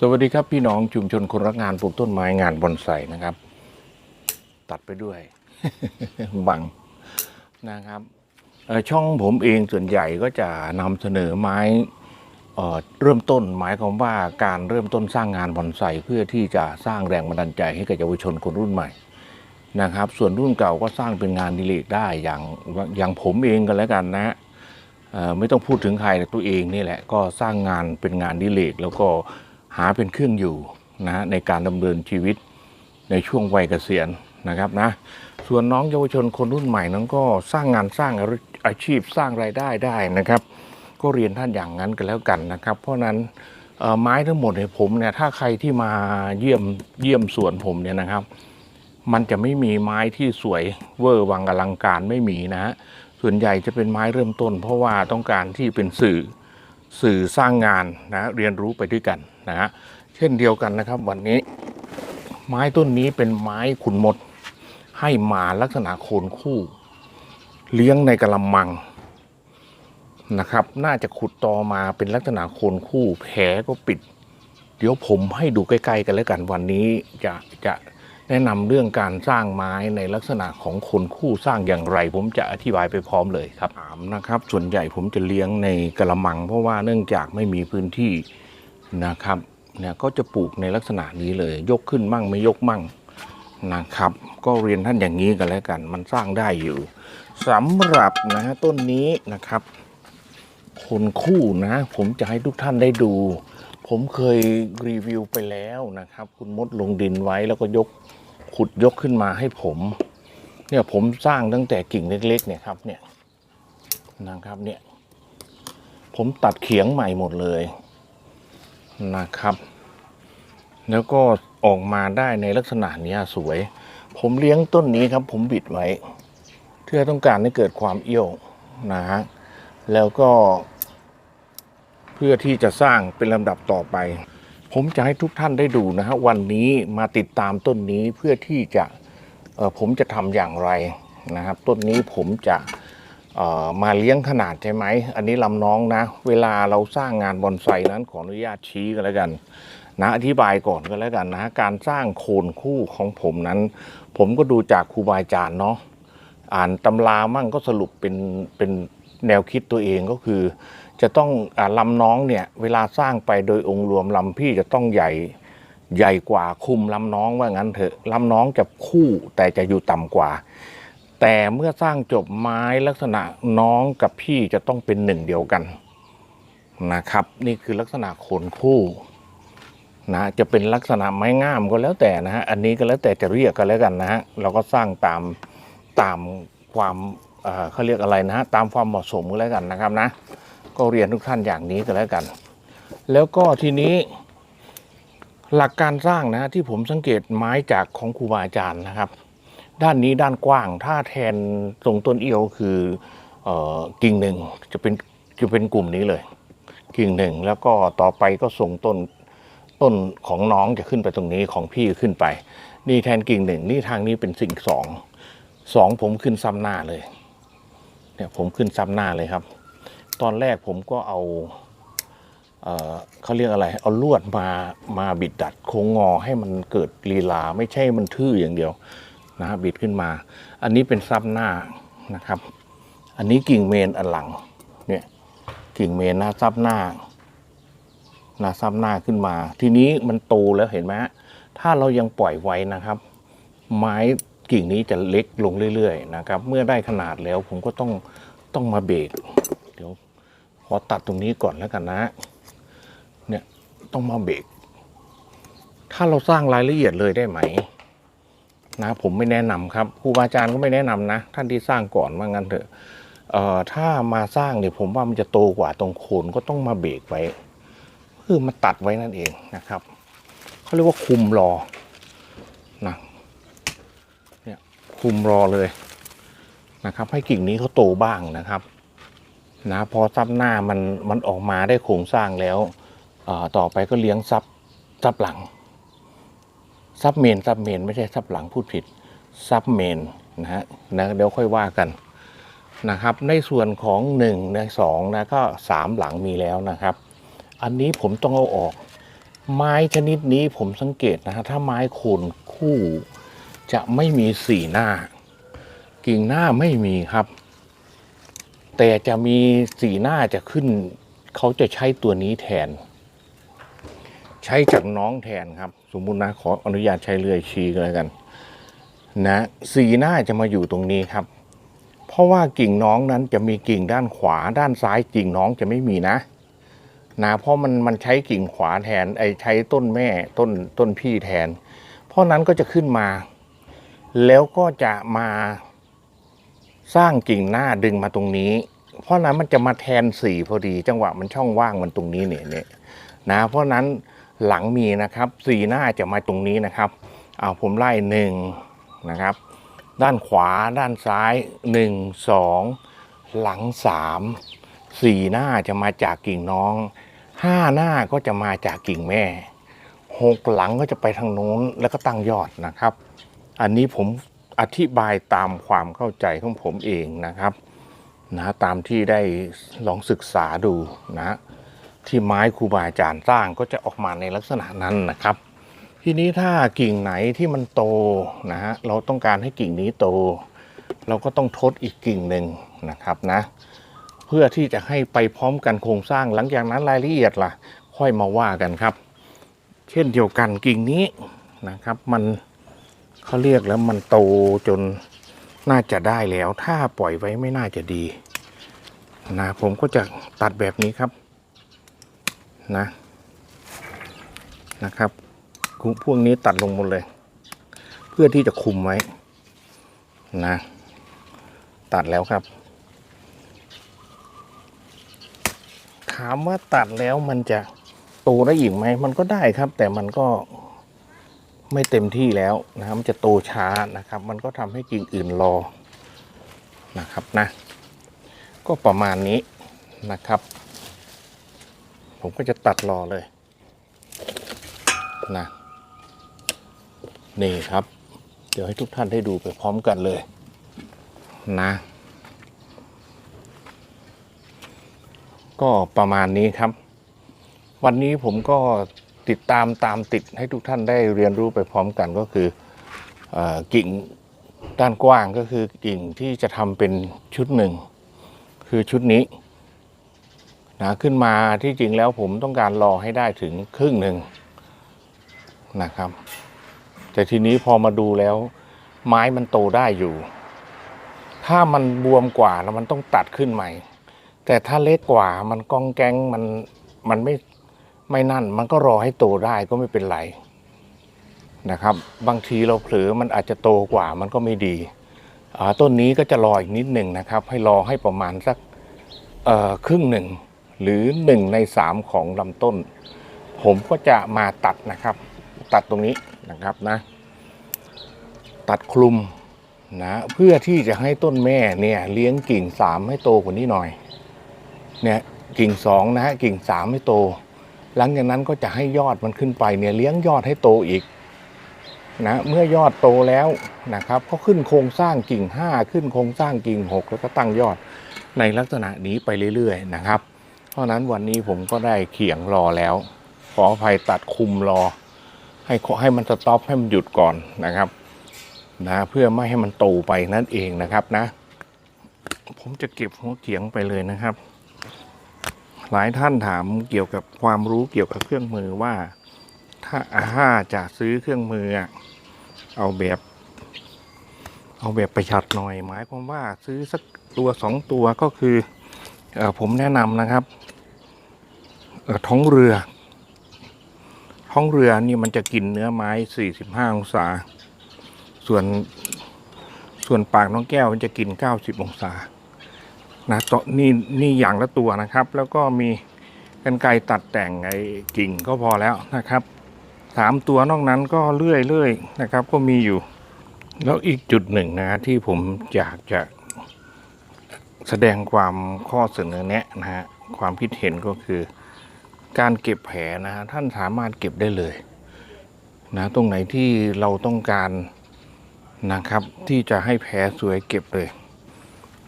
สวัสดีครับพี่น้องชุมชนคนรักงานปลูกต้นไม้งานบอนไซนะครับ ตัดไปด้วยบังนะครับช่องผมเองส่วนใหญ่ก็จะนำเสนอไม้เเริ่มต้นหมายความว่าการเริ่มต้นสร้างงานบอนไซเพื่อที่จะสร้างแรงบันดาลใจให้กับเยาวชนคนรุ่นใหม่นะครับ ส่วนรุ่นเก่าก็สร้างเป็นงานดิเลกได้อย่างอย่างผมเองก็แล้วกันนะไม่ต้องพูดถึงใครตัวเองนี่แหละก็สร้างงานเป็นงานดิเลกแล้วก็ หาเป็นเครื่องอยู่นะในการดำเนินชีวิตในช่วงวัยเกษียณนะครับนะส่วนน้องเยาวชนคนรุ่นใหม่นั้นก็สร้างงานสร้างอาชีพสร้างรายได้ได้นะครับ ก็เรียนท่านอย่างนั้นกันแล้วกันนะครับ เพราะนั้นไม้ทั้งหมดในผมเนี่ยถ้าใครที่มาเยี่ยมเยี่ยมสวนผมเนี่ยนะครับ มันจะไม่มีไม้ที่สวยเวอร์วังอลังการไม่มีนะฮะส่วนใหญ่จะเป็นไม้เริ่มต้น เพราะว่าต้องการที่เป็นสื่อสื่อสร้างงานนะเรียนรู้ไปด้วยกัน นะฮะเช่นเดียวกันนะครับ วันนี้ ไม้ต้นนี้เป็นไม้ขุนมด ให้มาลักษณะโคนคู่ เลี้ยงในกระมังนะครับ น่าจะขุดตอมาเป็นลักษณะโคนคู่ แผลก็ปิด เดี๋ยวผมให้ดูใกล้ๆกันแล้วกันวันนี้จะจะแนะนำเรื่องการสร้างไม้ในลักษณะของคนคู่สร้างอย่างไร ผมจะอธิบายไปพร้อมเลยครับถามนะครับ ส่วนใหญ่ผมจะเลี้ยงในกระมัง เพราะว่าเนื่องจากไม่มีพื้นที่ นะครับเนี่ยก็จะปลูกในลักษณะนี้เลย ยกขึ้นมั่งไม่ยกมั่งนะครับ ก็เรียนท่านอย่างนี้กันแล้วกัน มันสร้างได้อยู่สำหรับนะฮะต้นนี้นะครับ คนคู่นะ ผมจะให้ทุกท่านได้ดู ผมเคยรีวิวไปแล้วนะครับ คุณมดลงดินไว้แล้วก็ยกขุดยกขึ้นมาให้ผม เนี่ยผมสร้างตั้งแต่กิ่งเล็ก ๆ เนี่ยครับเนี่ยนะครับเนี่ยผมตัดเขียงใหม่หมดเลย นะครับ แล้วก็ออกมาได้ในลักษณะนี้สวย ผมเลี้ยงต้นนี้ครับ ผมบิดไว้เพื่อต้องการให้เกิดความเอี้ยวนะฮะแล้วก็ เพื่อที่จะสร้างเป็นลำดับต่อไป ผมจะให้ทุกท่านได้ดูนะฮะวันนี้มาติดตามต้นนี้เพื่อที่จะผมจะทำอย่างไรนะครับ ต้นนี้ผมจะ มาเลี้ยงขนาดใช่ไหม อันนี้ลำน้องนะ เวลาเราสร้างงานบอนไซนั้นขออนุญาตชี้กันแล้วกันนะอธิบายก่อนก็แล้วกันนะการสร้างโคนคู่ของผมนั้น ผมก็ดูจากครูบาอาจารย์เนาะอ่านตำรามั่งก็สรุปเป็นเป็นแนวคิดตัวเองก็คือ จะต้องอลำน้องเนี่ยเวลาสร้างไปโดยองค์รวมลำพี่จะต้องใหญ่ใหญ่กว่าคุมลำน้องว่างั้นเถอะลำน้องจะคู่แต่จะอยู่ต่ำกว่า แต่เมื่อสร้างจบไม้ลักษณะน้องกับพี่จะต้องเป็นหนึ่งเดียวกันนะครับ นี่คือลักษณะโคนคู่นะจะเป็นลักษณะไม้งามก็แล้วแต่นะฮะอันนี้ก็แล้วแต่จะเรียกกันแล้วกันนะฮะเราก็สร้างตามตามความเอ่อเขาเรียกอะไรนะฮะตามความเหมาะสมก็แล้วกันนะครับนะ ก็เรียนทุกท่านอย่างนี้ก็แล้วกัน แล้วก็ทีนี้หลักการสร้างนะฮะที่ผมสังเกตไม้จากของครูบาอาจารย์นะครับ ด้านนี้ด้านกว้าง ถ้าแทนตรงต้นเอียวคือออกิ่งหนึ่งจะเป็นจะเป็นกลุ่มนี้เลย กิ่งหนึ่งแล้วก็ต่อไปก็ส่งต้นต้นของน้องจะขึ้นไปตรงนี้ของพี่ขึ้นไป นี่แทนกิ่งหนึ่งนี่ทางนี้เป็นสิ่งสองสองผมขึ้นซ้ำหน้าเลยเนี่ยผมขึ้นซ้ำหน้าเลยครับ ตอนแรกผมก็เอาเอเขาเรียกอะไร เอาลวดมามาบิดดัดโค้งงอให้มันเกิดลีลา ไม่ใช่มันทื่ออย่างเดียว นะฮะบิดขึ้นมา อันนี้เป็นซ้ำหน้านะครับ อันนี้กิ่งเมนอันหลังเนี่ยกิ่งเมนหน้าซับหน้าหน้าซับหน้าขึ้นมา ทีนี้มันโตแล้วเห็นไหมฮะถ้าเรายังปล่อยไว้นะครับ ไม้กิ่งนี้จะเล็กลงเรื่อยๆนะครับ เมื่อได้ขนาดแล้วผมก็ต้องต้องมาเบรกเดี๋ยวขอตัดตรงนี้ก่อนแล้วกันนะเนี่ยต้องมาเบรกถ้าเราสร้างรายละเอียดเลยได้ไหม นะผมไม่แนะนำครับครูบาอาจารย์ก็ไม่แนะนำนะ ท่านที่สร้างก่อนว่างั้นเถอะเอ่อถ้ามาสร้างเนี่ยผมว่ามันจะโตกว่าตรงโคนก็ต้องมาเบรกไว้คือมาตัดไว้นั่นเองนะครับเขาเรียกว่าคุมรอนะเนี่ยคุมรอเลยนะครับ ให้กิ่งนี้เขาโตบ้างนะครับนะพอซับหน้ามันมันออกมาได้โครงสร้างแล้วต่อไปก็เลี้ยงซับซับหลัง ซับเมนซับเมนไม่ใช่ซับหลังพูดผิดซับเมนนะฮะนะเดี๋ยวค่อยว่ากันนะครับ ในส่วนของหนึ่งในสองนะก็สามหลังมีแล้วนะครับ อันนี้ผมต้องเอาออก ไม้ชนิดนี้ผมสังเกตนะฮะถ้าไม้โคนคู่ จะไม่มีสี่หน้า กิ่งหน้าไม่มีครับ แต่จะมีสีหน้าจะขึ้น เขาจะใช้ตัวนี้แทน ใช้จากน้องแทนครับ สมมุตินะขออนุญาตใช้เลื่อยชี้กันแล้วกัน นะ สีหน้าจะมาอยู่ตรงนี้ครับ เพราะว่ากิ่งน้องนั้นจะมีกิ่งด้านขวาด้านซ้ายกิ่งน้องจะไม่มีนะนะเพราะมันมันใช้กิ่งขวาแทนไอใช้ต้นแม่ต้นต้นพี่แทน เพราะนั้นก็จะขึ้นมา แล้วก็จะมาสร้างกิ่งหน้าดึงมาตรงนี้ เพราะนั้นมันจะมาแทนสีพอดี จังหวะมันช่องว่างมันตรงนี้เนี่ยเนี่ยนะเพราะนั้น หลังมีนะครับสีหน้าจะมาตรงนี้นะครับเอาผมไล่หนึ่งนะครับ ด้านขวาด้านซ้ายหนึ่งสองหลังสามสี่หน้าจะมาจากกิ่งน้องห้าหน้าก็จะมาจากกิ่งแม่หกหลังก็จะไปทางโน้นแล้วก็ตั้งยอดนะครับ อันนี้ผมอธิบายตามความเข้าใจของผมเองนะครับนะตามที่ได้ลองศึกษาดูนะ ที่ไม้ครูบาอาจารย์สร้างก็จะออกมาในลักษณะนั้นนะครับ ทีนี้ถ้ากิ่งไหนที่มันโตนะฮะเราต้องการให้กิ่งนี้โต เราก็ต้องทดอีกกิ่งหนึ่งนะครับนะเพื่อที่จะให้ไปพร้อมกันโครงสร้างหลังจากนั้นรายละเอียดล่ะ ค่อยมาว่ากันครับ เช่นเดียวกันกิ่งนี้นะครับ มันเขาเรียกแล้วมันโตจนน่าจะได้แล้ว ถ้าปล่อยไว้ไม่น่าจะดีนะผมก็จะตัดแบบนี้ครับ นะนะครับพวกนี้ตัดลงหมดเลย เพื่อที่จะคุมไว้นะ ตัดแล้วครับ ถามว่าตัดแล้วมันจะโตได้อีกไหมมันก็ได้ครับ แต่มันก็ไม่เต็มที่แล้วนะครับมันจะโตช้านะครับ มันก็ทำให้กิ่งอื่นรอนะครับนะ ก็ประมาณนี้นะครับ ผมก็จะตัดรอเลยนะนี่ครับ เดี๋ยวให้ทุกท่านได้ดูไปพร้อมกันเลยนะก็ประมาณนี้ครับ วันนี้ผมก็ติดตามตามติดให้ทุกท่านได้เรียนรู้ไปพร้อมกันก็คือเออกิ่งด้านกว้างก็คือกิ่งที่จะทำเป็นชุดหนึ่ง คือชุดนี้ นะขึ้นมาที่จริงแล้วผมต้องการรอให้ได้ถึงครึ่งหนึ่งนะครับ แต่ทีนี้พอมาดูแล้ว ไม้มันโตได้อยู่ ถ้ามันบวมกว่าแล้วมันต้องตัดขึ้นใหม่ แต่ถ้าเล็กกว่ามันกองแกงมันมันไม่ไม่นั่น มันก็รอให้โตได้ก็ไม่เป็นไรนะครับ บางทีเราเผลอมันอาจจะโตกว่ามันก็ไม่ดีต้นนี้ก็จะรออีกนิดหนึ่งนะครับ ให้รอให้ประมาณสักครึ่งหนึ่ง หรือหนึ่งในสามของลำต้น ผมก็จะมาตัดนะครับ ตัดตรงนี้นะครับนะ ตัดคลุมนะเพื่อที่จะให้ต้นแม่เนี่ยเลี้ยงกิ่งสามให้โตกว่านี้หน่อยเนี่ยกิ่งสองนะฮะกิ่งสามให้โต หลังจากนั้นก็จะให้ยอดมันขึ้นไปเนี่ยเลี้ยงยอดให้โตอีกนะเมื่อยอดโตแล้วนะครับก็ขึ้นโครงสร้างกิ่งห้าขึ้นโครงสร้างกิ่งหกแล้วก็ตั้งยอดในลักษณะนี้ไปเรื่อยๆนะครับ ราะนั้นวันนี้ผมก็ได้เขียงรอแล้ว ขออภัยตัดคุมรอ ให้ให้มันสต็อปให้มันหยุดก่อนนะครับนะเพื่อไม่ให้มันโตไปนั่นเองนะครับนะ ผมจะเก็บหัวเขียงไปเลยนะครับ หลายท่านถามเกี่ยวกับความรู้เกี่ยวกับเครื่องมือว่า ถ้าอาห้าจะซื้อเครื่องมือ เอาแบบเอาแบบประหยัดหน่อย หมายความว่าซื้อสักตัวสองตัวก็คือ ผมแนะนำนะครับท้องเรือ ท้องเรือนี่มันจะกินเนื้อไม้ 45 องศา ส่วนส่วนปากน้องแก้วมันจะกิน 90 องศานะตนี่นี่อย่างละตัวนะครับ แล้วก็มีกันไกตัดแต่งไอ้กิ่งก็พอแล้วนะครับสามตัวนอกนั้นก็เลื่อยเลื่อยนะครับ ก็มีอยู่ แล้วอีกจุดหนึ่งนะที่ผมอยากจะ แสดงความข้อเสนอแนะนะฮะความคิดเห็นก็คือ การเก็บแผลนะฮะท่านสามารถเก็บได้เลยนะตรงไหนที่เราต้องการนะครับ ที่จะให้แผลสวยเก็บเลย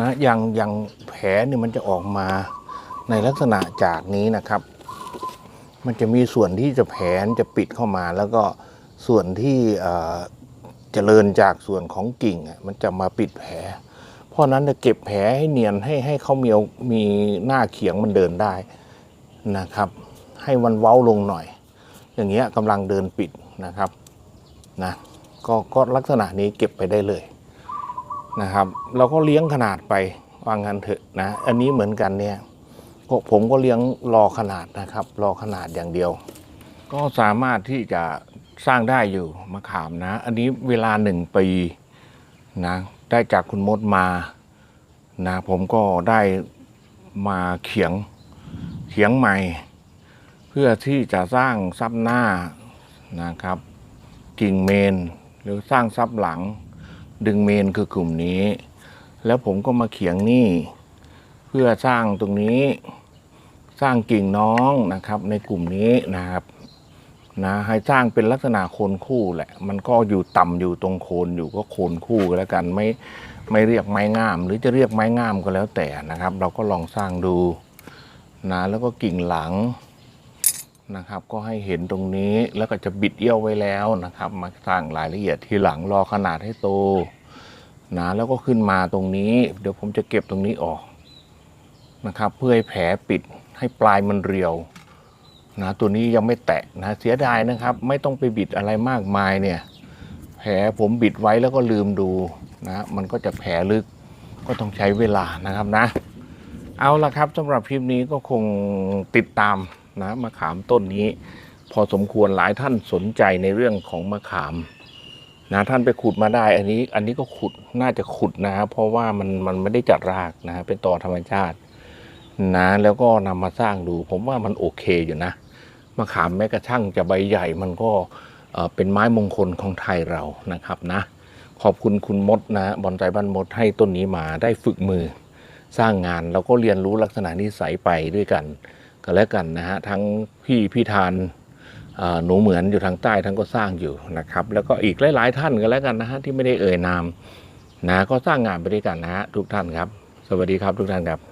นะอย่างอย่างแผลเนี่ยมันจะออกมาในลักษณะจากนี้นะครับ มันจะมีส่วนที่จะแผนจะปิดเข้ามา แล้วก็ส่วนที่เอ่อเจริญจากส่วนของกิ่งมันจะมาปิดแผล เพราะนั้นจะเก็บแผลให้เนียนให้ให้เขามีมีหน้าเขียงมันเดินได้นะครับ ให้มันเว้าลงหน่อย อย่างเงี้ยกำลังเดินปิดนะครับนะก็ก็ลักษณะนี้เก็บไปได้เลยนะครับ เราก็เลี้ยงขนาดไปวางงันเถอะนะ อันนี้เหมือนกันเนี่ยก็ผมก็เลี้ยงรอขนาดนะครับ รอขนาดอย่างเดียว ก็สามารถที่จะสร้างได้อยู่มะขามนะ อันนี้เวลาหนึ่งปีนะ ได้จากคุณมดมานะผมก็ได้มาเขียงเขียงใหม่ เพื่อที่จะสร้างซับหน้านะครับกิ่งเมน หรือสร้างซับหลัง ดึงเมนคือกลุ่มนี้ แล้วผมก็มาเขียงนี่ เพื่อสร้างตรงนี้สร้างกิ่งน้องนะครับในกลุ่มนี้นะครับ นะให้สร้างเป็นลักษณะโคนคู่แหละ มันก็อยู่ต่ำอยู่ตรงโคนอยู่ก็โคนคู่ก็แล้วกันไม่ไม่เรียกไม้งาม หรือจะเรียกไม้งามก็แล้วแต่นะครับ เราก็ลองสร้างดูนะแล้วก็กิ่งหลังนะครับ ก็ให้เห็นตรงนี้แล้วก็จะบิดเอี้ยวไว้แล้วนะครับ มาสร้างรายละเอียดทีหลังรอขนาดให้โตนะแล้วก็ขึ้นมาตรงนี้ เดี๋ยวผมจะเก็บตรงนี้ออกนะครับ เพื่อให้แผลปิดให้ปลายมันเรียว นะตัวนี้ยังไม่แตะนะเสียดายนะครับ ไม่ต้องไปบิดอะไรมากมายเนี่ยแผลผมบิดไว้แล้วก็ลืมดูนะมันก็จะแผลลึกก็ต้องใช้เวลานะครับนะ เอาละครับสำหรับคลิปนี้ก็คงติดตามนะมะขามต้นนี้ พอสมควรหลายท่านสนใจในเรื่องของมะขามนะท่านไปขุดมาได้อันนี้อันนี้ก็ขุดน่าจะขุดนะครับเพราะว่ามันมันไม่ได้จัดรากนะเป็นต่อธรรมชาตินะแล้วก็นำมาสร้างดู ผมว่ามันโอเคอยู่นะ มะขามแม้กระทั่งจะใบใหญ่มันก็เป็นไม้มงคลของไทยเรานะครับนะ ขอบคุณคุณมดนะบอนใจบ้านมดให้ต้นนี้มาได้ฝึกมือสร้างงานแล้วก็เรียนรู้ลักษณะนิสัยไปด้วยกันก็แล้วกันนะฮะทั้งพี่พี่ทานหนูเหมือนอยู่ทางใต้ทั้งก็สร้างอยู่นะครับ แล้วก็อีกหลาย ๆ ท่านก็แล้วกันนะฮะที่ไม่ได้เอ่ยนามนะก็สร้างงานไปด้วยกันนะฮะทุกท่านครับ สวัสดีครับทุกท่านครับ